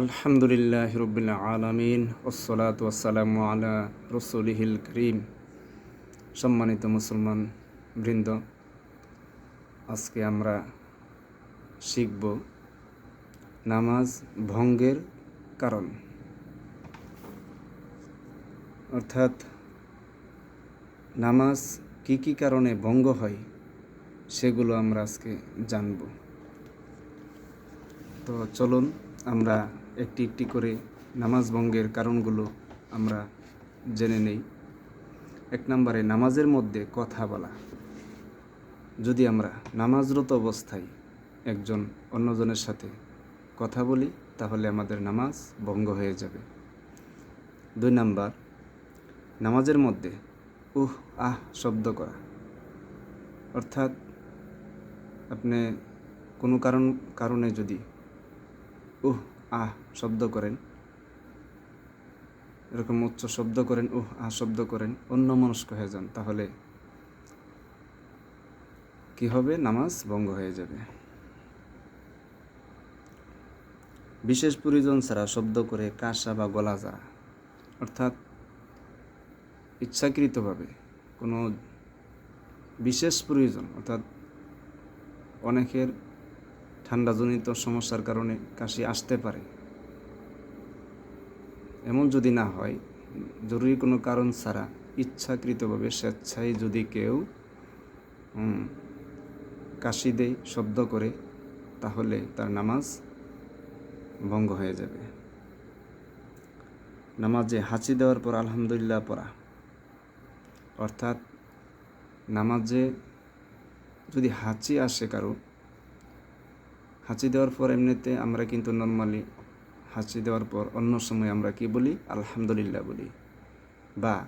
আলহামদুলিল্লাহ রবিল আলমিন ওসলাত ওসালাম আলা রসুলিহিল করিম। সম্মানিত মুসলমান বৃন্দ, আজকে আমরা শিখব নামাজ ভঙ্গের কারণ। অর্থাৎ নামাজ কি কি কারণে ভঙ্গ হয় সেগুলো আমরা আজকে জানব। তো চলুন আমরা একটি একটি করে নামাজ ভঙ্গের কারণগুলো আমরা জেনে নেই। এক নম্বরে, নামাজের মধ্যে কথা বলা। যদি আমরা নামাজরত অবস্থায় একজন অন্যজনের সাথে কথা বলি, তাহলে আমাদের নামাজ ভঙ্গ হয়ে যাবে। দুই নাম্বার, নামাজের মধ্যে উহ, আহ শব্দ করা। অর্থাৎ আপনি কোনো কারণ, কারণে যদি উহ, আহ শব্দ করেন। এরকম উচ্চ শব্দ করেন, উহ, আহ, শব্দ করেন, অন্য মনস্ক হয়ে যান, তাহলে কি হবে? নামাজ ভঙ্গ হয়ে যাবে। বিশেষ প্রয়োজন ছাড়া শব্দ করে কাশা বা গলা যা, অর্থাৎ ইচ্ছাকৃতভাবে কোনো বিশেষ প্রয়োজন, অর্থাৎ অনেকের ঠান্ডাজনিত সমস্যার কারণে কাশি আসতে পারে। এমন যদি না হয়, জরুরি কোনো কারণ ছাড়া ইচ্ছাকৃতভাবে স্বেচ্ছায় যদি কেউ কাশি দেয়, শব্দ করে, তাহলে তার নামাজ ভঙ্গ হয়ে যাবে। নামাজে হাঁচি দেওয়ার পর আলহামদুলিল্লাহ পড়া। অর্থাৎ নামাজে যদি হাঁচি আসে কারও, হাঁচি দেওয়ার পর এমনিতে আমরা কিন্তু নর্মালি হাঁচি দেওয়ার পর অন্য সময় আমরা কি বলি? আলহামদুলিল্লাহ বলি। বা,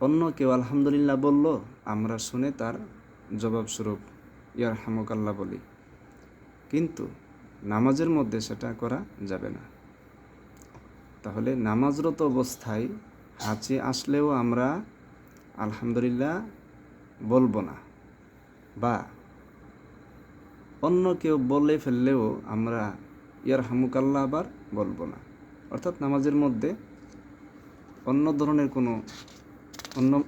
অন্য কেউ আলহামদুলিল্লাহ বলল, আমরা শুনে তার জবাবস্বরূপ ইয়ার হামকাল্লা বলি। কিন্তু নামাজের মধ্যে সেটা করা যাবে না। তাহলে নামাজরত অবস্থায় হাঁচি আসলেও আমরা আলহামদুলিল্লাহ বলব না। বা, অন্য কেউ বলে ফেললেও আমরা ইয়ার হামুকাল্লা আবার বলব না। অর্থাৎ নামাজের মধ্যে অন্য ধরনের কোনো, অন্য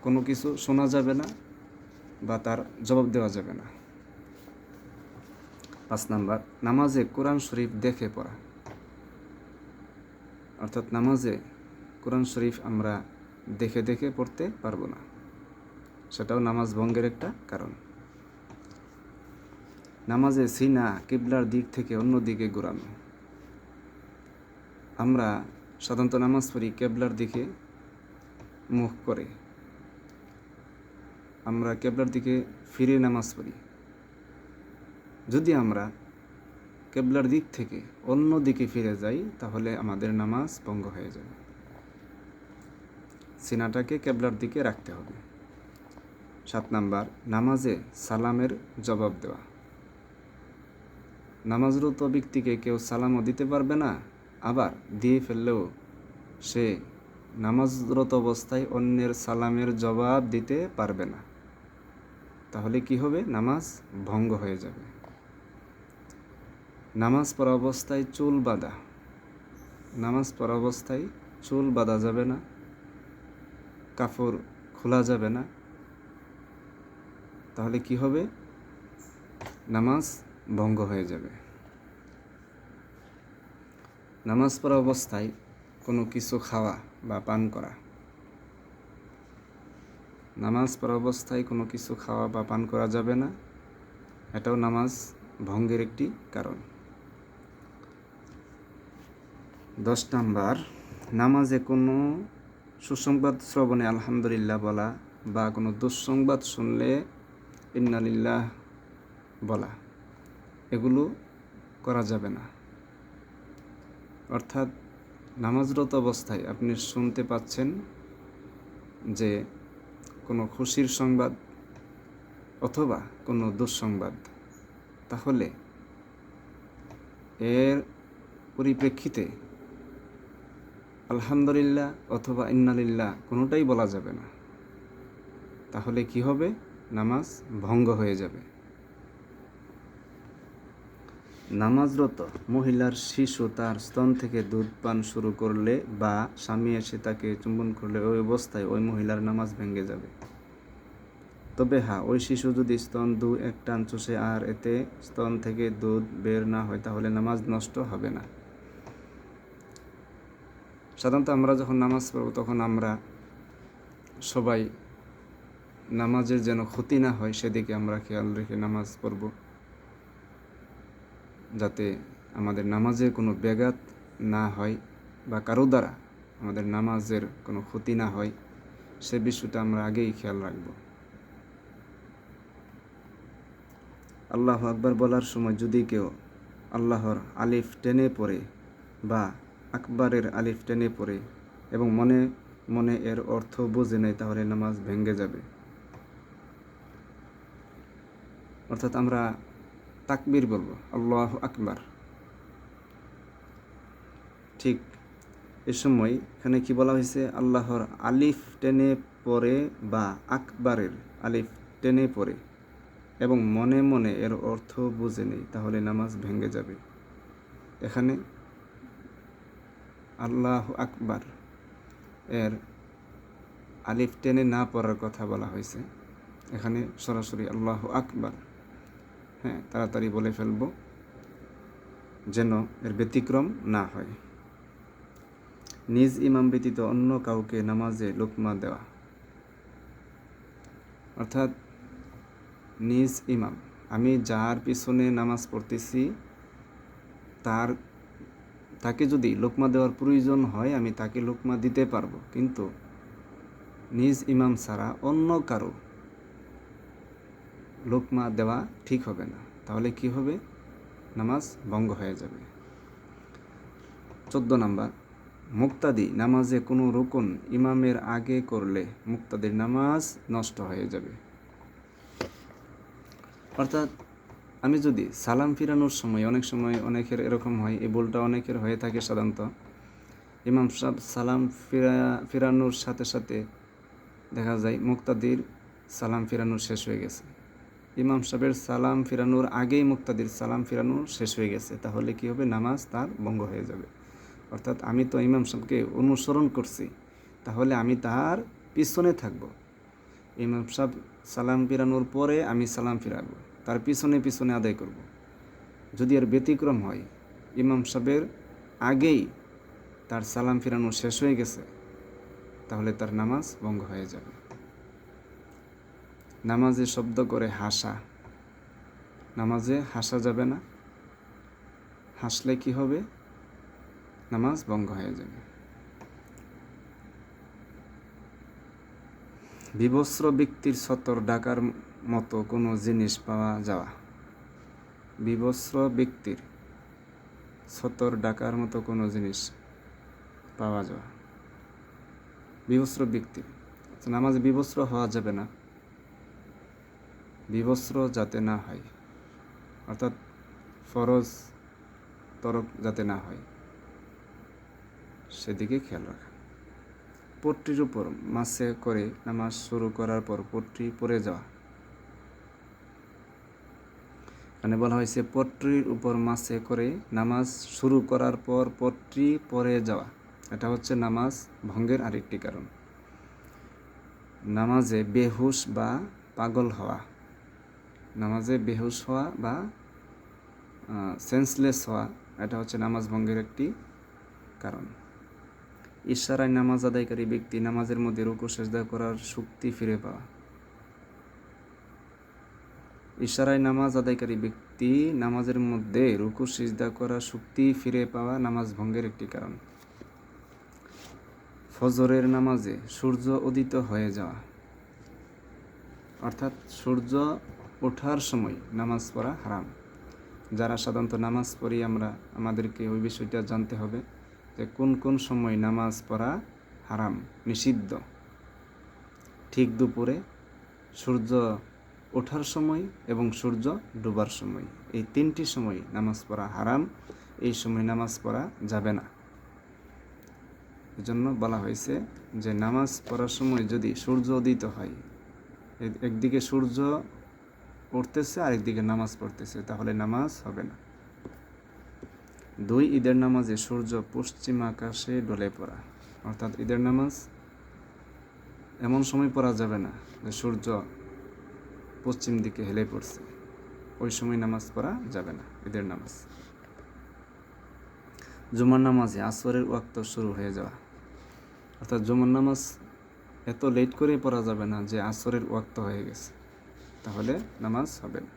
কোনো কিছু শোনা যাবে না বা তার জবাব দেওয়া যাবে না। পাঁচ নাম্বার, নামাজে কোরআন শরীফ দেখে পড়া। অর্থাৎ নামাজে কোরআন শরীফ আমরা দেখে দেখে পড়তে পারব না। সেটাও নামাজ ভঙ্গের একটা কারণ। নামাজে সিনা, কিবলার দিক থেকে অন্য দিকে ঘোরানো। আমরা সাধারণত নামাজ পড়ি কেবলার দিকে মুখ করে। আমরা কেবলার দিকে ফিরে নামাজ পড়ি। যদি আমরা কেবলার দিক থেকে অন্য দিকে ফিরে যাই, তাহলে আমাদের নামাজ ভঙ্গ হয়ে যাবে। সিনাটাকে কেবলার দিকে রাখতে হবে। সাত নাম্বার, নামাজে সালামের জবাব দেওয়া। নামাজরত ব্যক্তিকে কেউ সালামও দিতে পারবে না, আবার দিয়ে ফেললেও সে নামাজরত অবস্থায় অন্যের সালামের জবাব দিতে পারবে না। তাহলে কি হবে? নামাজ ভঙ্গ হয়ে যাবে। নামাজ পড়া অবস্থায় চুল বাঁধা। নামাজ পড়া অবস্থায় চুল বাঁধা যাবে না কাপড় খোলা যাবে না। তাহলে কি হবে? নামাজ ভঙ্গ হয়ে যাবে। নামাজ পড়া অবস্থায় কোনো কিছু খাওয়া বা পান করা। নামাজ পড়া অবস্থায় কোনো কিছু খাওয়া বা পান করা যাবে না। এটাও নামাজ ভঙ্গের একটি কারণ। দশ নাম্বার, নামাজে কোনো সুসংবাদ শ্রবণে আলহামদুলিল্লাহ বলা বা কোনো দুঃসংবাদ শুনলে ইন্নালিল্লাহ বলা। এগুলো করা যাবে না। অর্থাৎ নামাজরত অবস্থায় আপনি শুনতে পাচ্ছেন যে কোনো খুশির সংবাদ অথবা কোনো দুঃসংবাদ। তাহলে এর পরিপ্রেক্ষিতে আলহামদুলিল্লাহ অথবা ইন্নালিল্লাহ কোনোটাই বলা যাবে না। তাহলে কি হবে? নামাজ ভঙ্গ হয়ে যাবে। নামাজরত মহিলার শিশু তার স্তন থেকে দুধ পান শুরু করলে বা স্বামী এসে তাকে চুম্বন করলে ওই অবস্থায় ওই মহিলার নামাজ ভেঙে যাবে। তবে হ্যাঁ ওই শিশু যদি স্তন দু এক টান চষে আর এতে স্তন থেকে দুধ বের না হয়, তাহলে নামাজ নষ্ট হবে না। সাধারণত আমরা যখন নামাজ পড়ব, তখন আমরা সবাই নামাজের যেন ক্ষতি না হয়, সেদিকে আমরা খেয়াল রেখে নামাজ পড়ব। যাতে আমাদের নামাজের কোনো ব্যাঘাত না হয় বা কারও দ্বারা আমাদের নামাজের কোনো ক্ষতি না হয়, সে বিষয়টা আমরা আগেই খেয়াল রাখব। আল্লাহ আকবার বলার সময় যদি কেউ আল্লাহর আলিফ টেনে পড়ে বা আকবরের আলিফ টেনে পড়ে এবং মনে মনে এর অর্থ বুঝে নেয়, তাহলে নামাজ ভেঙে যাবে। অর্থাৎ আমরা তাকবীর বলব, আল্লাহ আকবার। ঠিক এ সময় এখানে কি বলা হয়েছে? আল্লাহর আলিফ টেনে পড়ে বা আকবারের আলিফ টেনে পড়ে এবং মনে মনে এর অর্থ বুঝে নেই, তাহলে নামাজ ভেঙে যাবে। এখানে আল্লাহ আকবার এর আলিফ টেনে না পড়ার কথা বলা হয়েছে। এখানে সরাসরি আল্লাহ আকবার হ্যাঁ তাড়াতাড়ি বলে ফেলব যেন এর ব্যতিক্রম না হয়। নিজ ইমাম ব্যতীত অন্য কাউকে নামাজে লোকমা দেওয়া। অর্থাৎ নিজ ইমাম। আমি যার পিছনে নামাজ পড়তেছি, তার, তাকে যদি লোকমা দেওয়ার প্রয়োজন হয়, আমি তাকে লোকমা দিতে পারব। কিন্তু নিজ ইমাম ছাড়া অন্য কারও লোকমা দেওয়া ঠিক হবে না। তাহলে কি হবে? নামাজ ভঙ্গ হয়ে যাবে। চোদ্দ নাম্বার, মুক্তাদি নামাজে কোনো রুকুন ইমামের আগে করলে মুক্তাদির নামাজ নষ্ট হয়ে যাবে। অর্থাৎ আমি যদি সালাম ফিরানোর সময়, অনেক সময় অনেকের এরকম হয়, এই ভুলটা অনেকের হয়ে থাকে সাধারণত। ইমাম সাহেব সালাম ফিরা, ফিরানোর সাথে সাথে দেখা যায় মুক্তাদির সালাম ফিরানোর শেষ হয়ে গেছে। ইমাম সাহেবের সালাম ফিরানোর আগেই মুক্তাদির সালাম ফিরানো শেষ হয়ে গেছে। তাহলে কি হবে? নামাজ তার ভঙ্গ হয়ে যাবে। অর্থাৎ আমি তো ইমাম সাহেবকে অনুসরণ করছি। তাহলে আমি তার পিছনে থাকব। ইমাম সাহেব সালাম ফিরানোর পরে আমি সালাম ফিরাবো। তার পিছনে পিছনে আদায় করব। যদি এর ব্যতিক্রম হয়, ইমাম সাহেবের আগেই তার সালাম ফিরানো শেষ হয়ে গেছে, তাহলে তার নামাজ ভঙ্গ হয়ে যাবে। নামাজে শব্দ করে হাসা। নামাজে হাসা যাবে না। হাসলে কি হবে? নামাজ ভঙ্গ হয়ে যাবে। বিবস্ত্র ব্যক্তির সতর ডাকার মতো কোনো জিনিস পাওয়া যাওয়া। বিবস্ত্র ব্যক্তির সতর ডাকার মতো কোনো জিনিস পাওয়া যাওয়া। বিবস্ত্র ব্যক্তির। আচ্ছা, নামাজে বিবস্ত্র হওয়া যাবে না। বিবস্ত্র যাতে না হয়। অর্থাৎ ফরজ তরক যাতে না হয়। সেদিকে খেয়াল রাখা। পট্টির উপর মাসে করে নামাজ শুরু করার পর পট্টি পরে যাওয়া। এখানে বলা হয়েছে, পট্টির উপর মাসে করে নামাজ শুরু করার পর পট্টি পরে যাওয়া। এটা হচ্ছে নামাজ ভঙ্গের আরেকটি কারণ। নামাজে বেহুশ বা পাগল হওয়া। নামাজে বেহুশ হওয়া বা সেন্সলেস হওয়া, এটা হচ্ছে নামাজ ভঙ্গের একটি কারণ। ইশারায় নামাজ আদায়কারী ব্যক্তি নামাজের মধ্যে রুকু, সেজদা করার শক্তি ফিরে পাওয়া। ইশারায় নামাজ আদায়কারী ব্যক্তি নামাজের মধ্যে রুকু, সিজদা করার শক্তি ফিরে পাওয়া নামাজ ভঙ্গের একটি কারণ। ফজরের নামাজে সূর্য উদিত হয়ে যাওয়া। অর্থাৎ সূর্য ওঠার সময় নামাজ পড়া হারাম। যারা সাধারণত নামাজ পড়ি, আমরা, আমাদেরকে ওই বিষয়টা জানতে হবে যে কোন কোন সময় নামাজ পড়া হারাম, নিষিদ্ধ। ঠিক দুপুরে সূর্য ওঠার সময় এবং সূর্য ডুবার সময়, এই তিনটি সময় নামাজ পড়া হারাম, এই সময় নামাজ পড়া যাবে না। এজন্য বলা হয়েছে যে নামাজ পড়ার সময় যদি সূর্য উদিত হয় একদিকে সূর্য উঠতেছে আরেকদিকে নামাজ পড়তেছে, তাহলে নামাজ হবে না। দুই, ঈদের নামাজে সূর্য পশ্চিম আকাশে ডলে পড়া। অর্থাৎ ঈদের নামাজ এমন সময় পড়া যাবে না যে সূর্য পশ্চিম দিকে হেলে পড়ছে। ওই সময় নামাজ পড়া যাবে না, ঈদের নামাজ। জুমার নামাজে আসরের ওয়াক্ত শুরু হয়ে যাওয়া। অর্থাৎ জুমার নামাজ এত লেট করে পড়া যাবে না যে আসরের ওয়াক্ত হয়ে গেছে। তাহলে নামাজ হবে। না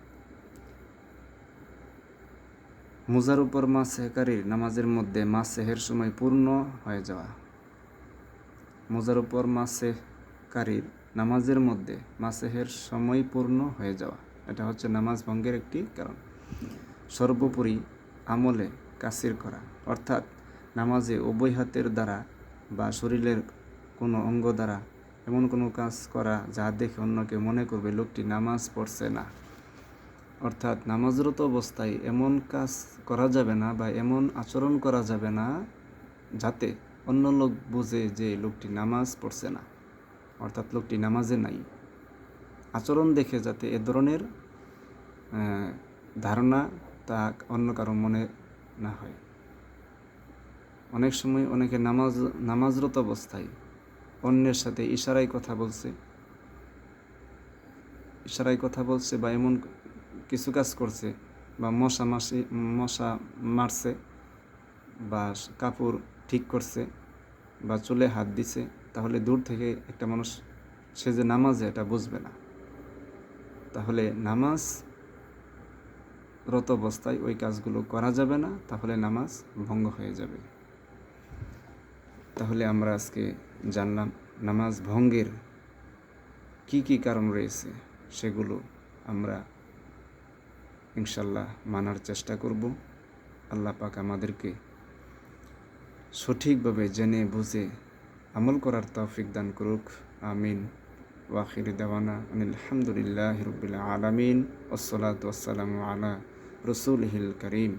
মোজার উপর মা সেহকারীর নামাজের মধ্যে মা সেহের সময় পূর্ণ হয়ে যাওয়া। মোজার উপর মা সেহকারীর নামাজের মধ্যে মা সেহের সময় পূর্ণ হয়ে যাওয়া। এটা হচ্ছে নামাজ ভঙ্গের একটি কারণ। সর্বোপরি আমলে কাসির করা, অর্থাৎ নামাজে উভয় হাতের দ্বারা বা শরীরের কোনো অঙ্গ দ্বারা এমন কোনো কাজ করা যা দেখে অন্যকে মনে করবে লোকটি নামাজ পড়ছে না। অর্থাৎ নামাজরত অবস্থায় এমন কাজ করা যাবে না বা এমন আচরণ করা যাবে না যাতে অন্য লোক বুঝে যে লোকটি নামাজ পড়ছে না। অর্থাৎ লোকটি নামাজে নাই। আচরণ দেখে যাতে এ ধরনের ধারণা তা অন্য কারও মনে না হয়। অনেক সময় অনেকে নামাজ, নামাজরত অবস্থায় অন্যের সাথে ইশারায় কথা বলছে। ইশারায় কথা বলছে বা এমন কিছু কাজ করছে বা মশা মাসি, মশা মারছে বা কাপড় ঠিক করছে বা চুলে হাত দিছে, তাহলে দূর থেকে একটা মানুষ, সে যে নামাজে এটা বুঝবে না। তাহলে নামাজ রত অবস্থায় ওই কাজগুলো করা যাবে না, তাহলে নামাজ ভঙ্গ হয়ে যাবে। তাহলে আমরা আজকে জানলাম নামাজ ভঙ্গের কি কি কারণ রয়েছে সেগুলো আমরা ইনশাল্লাহ মানার চেষ্টা করব। আল্লাহ পাক আমাদেরকে সঠিকভাবে জেনে, বুঝে আমল করার তৌফিক দান করুক। আমিন। ওয়াখির দেওয়ানা আলহামদুলিল্লাহ রবিল আলমিন। ওসলাত ওসালাম আলা রসুল হিল করিম।